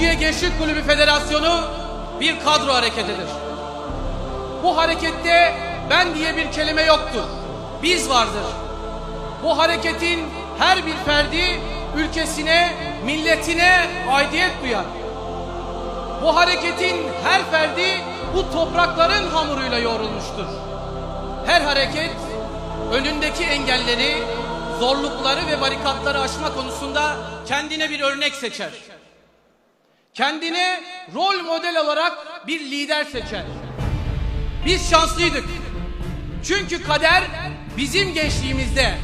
Gençlik Kulübü Federasyonu bir kadro hareketidir. Bu harekette ben diye bir kelime yoktur. Biz vardır. Bu hareketin her bir ferdi ülkesine, milletine aidiyet duyar. Bu hareketin her ferdi bu toprakların hamuruyla yoğrulmuştur. Her hareket önündeki engelleri, zorlukları ve barikatları aşma konusunda kendine bir örnek seçer. Kendine rol model olarak bir lider seçer. Biz şanslıydık. Çünkü kader bizim gençliğimizde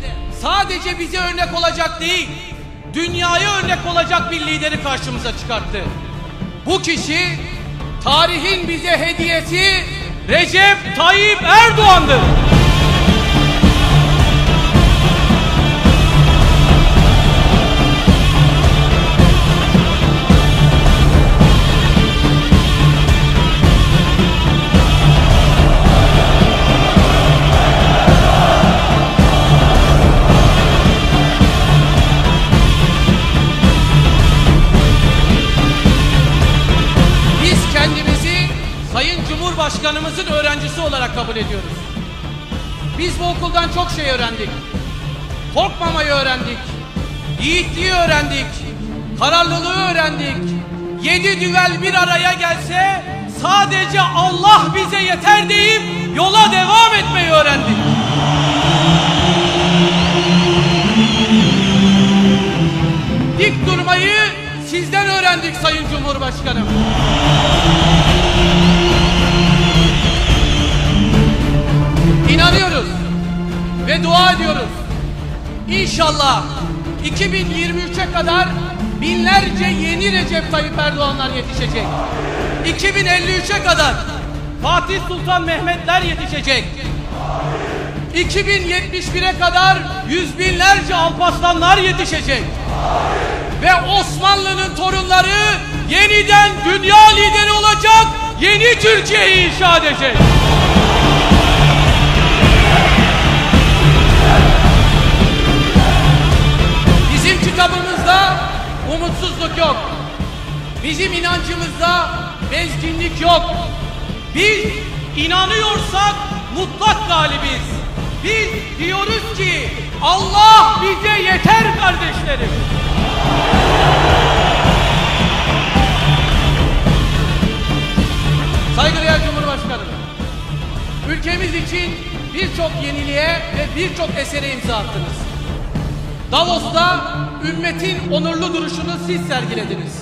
sadece bize örnek olacak değil, dünyaya örnek olacak bir lideri karşımıza çıkarttı. Bu kişi tarihin bize hediyesi Recep Tayyip Erdoğan'dır. Sayın Cumhurbaşkanımızın öğrencisi olarak kabul ediyoruz. Biz bu okuldan çok şey öğrendik. Korkmamayı öğrendik. Yiğitliği öğrendik. Kararlılığı öğrendik. Yedi düvel bir araya gelse sadece Allah bize yeter deyip yola devam etmeyi öğrendik. Dik durmayı sizden öğrendik Sayın Cumhurbaşkanım. İnanıyoruz ve dua ediyoruz. İnşallah 2023'e kadar binlerce yeni Recep Tayyip Erdoğanlar yetişecek. 2053'e kadar Fatih Sultan Mehmetler yetişecek. 2071'e kadar yüz binlerce Alparslanlar yetişecek. Ve Osmanlı'nın torunları yeniden dünya lideri olacak, yeni Türkiye'yi inşa edecek. Bizim inancımızda bezginlik yok. Biz inanıyorsak mutlak galibiz. Biz diyoruz ki Allah bize yeter kardeşlerim. Saygıdeğer Cumhurbaşkanım, ülkemiz için birçok yeniliğe ve birçok esere imza attınız. Davos'ta ümmetin onurlu duruşunu siz sergilediniz.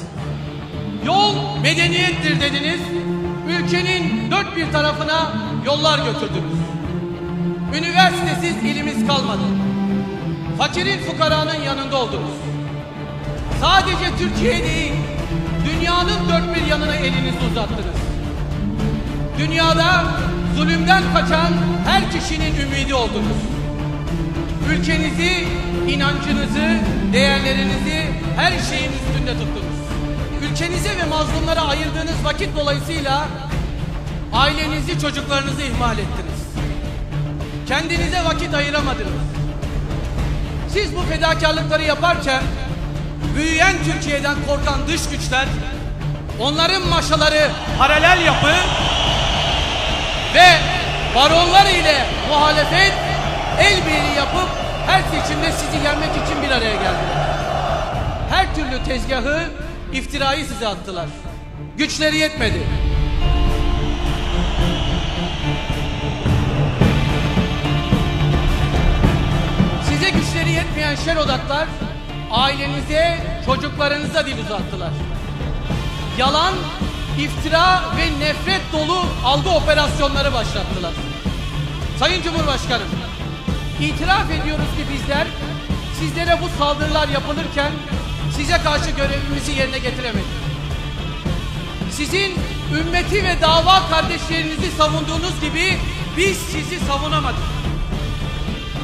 Yol medeniyettir dediniz. Ülkenin dört bir tarafına yollar götürdünüz. Üniversitesiz ilimiz kalmadı. Fakirin fukaranın yanında oldunuz. Sadece Türkiye değil, dünyanın dört bir yanına elinizi uzattınız. Dünyada zulümden kaçan her kişinin ümidi oldunuz. Ülkenizi, inancınızı, değerlerinizi her şeyin üstünde tuttunuz. Ülkenize ve mazlumlara ayırdığınız vakit dolayısıyla ailenizi, çocuklarınızı ihmal ettiniz. Kendinize vakit ayıramadınız. Siz bu fedakarlıkları yaparken büyüyen Türkiye'den korkan dış güçler onların maşaları paralel yapı ve baronlar ile muhalefet el birliği yapıp her seçimde sizi yenmek için bir araya geldiler. Her türlü tezgahı, iftirayı size attılar. Güçleri yetmedi. Size güçleri yetmeyen şer odaklar ailenize, çocuklarınıza dil uzattılar. Yalan, iftira ve nefret dolu algı operasyonları başlattılar. Sayın Cumhurbaşkanım, itiraf ediyoruz ki bizler sizlere bu saldırılar yapılırken size karşı görevimizi yerine getiremedik. Sizin ümmeti ve dava kardeşlerinizi savunduğunuz gibi biz sizi savunamadık.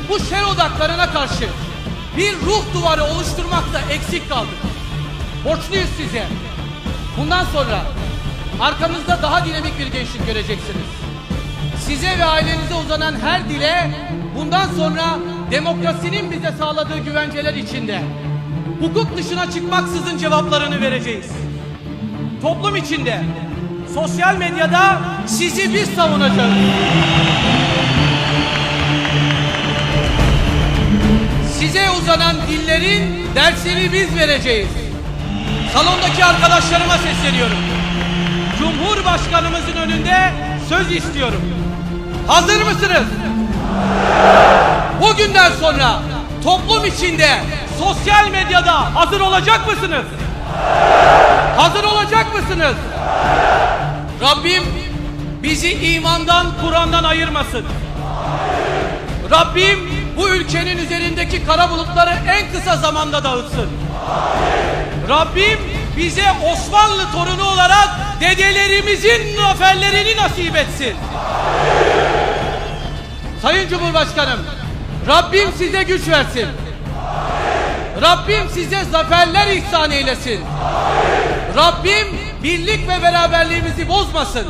Bu şer odaklarına karşı bir ruh duvarı oluşturmakta eksik kaldık. Borçluyuz size. Bundan sonra arkamızda daha dinamik bir gençlik göreceksiniz. Size ve ailenize uzanan her dile bundan sonra demokrasinin bize sağladığı güvenceler içinde hukuk dışına çıkmaksızın cevaplarını vereceğiz. toplum içinde, sosyal medyada sizi biz savunacağız. Size uzanan dillerin dersini biz vereceğiz. Salondaki arkadaşlarıma sesleniyorum. Cumhurbaşkanımızın önünde söz istiyorum. Hazır mısınız? Bugünden sonra toplum içinde, sosyal medyada hazır olacak mısınız? Hazır olacak mısınız? Rabbim bizi imandan, Kur'an'dan ayırmasın. Rabbim bu ülkenin üzerindeki kara bulutları en kısa zamanda dağıtsın. Rabbim bize Osmanlı torunu olarak dedelerimizin zaferlerini nasip etsin. Sayın Cumhurbaşkanım, Rabbim size güç versin. Rabbim size zaferler ihsan eylesin. Rabbim birlik ve beraberliğimizi bozmasın.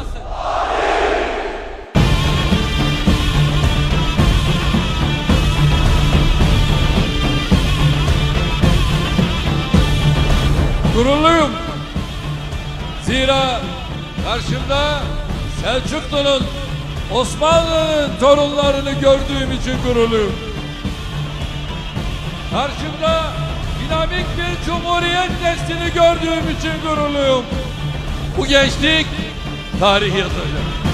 Gururluyum. Zira karşımda Selçuklu'nun Osmanlı'nın torunlarını gördüğüm için gururluyum. Karşımda dinamik bir cumhuriyet neslini gördüğüm için gururluyum. Bu gençlik tarih yazacak.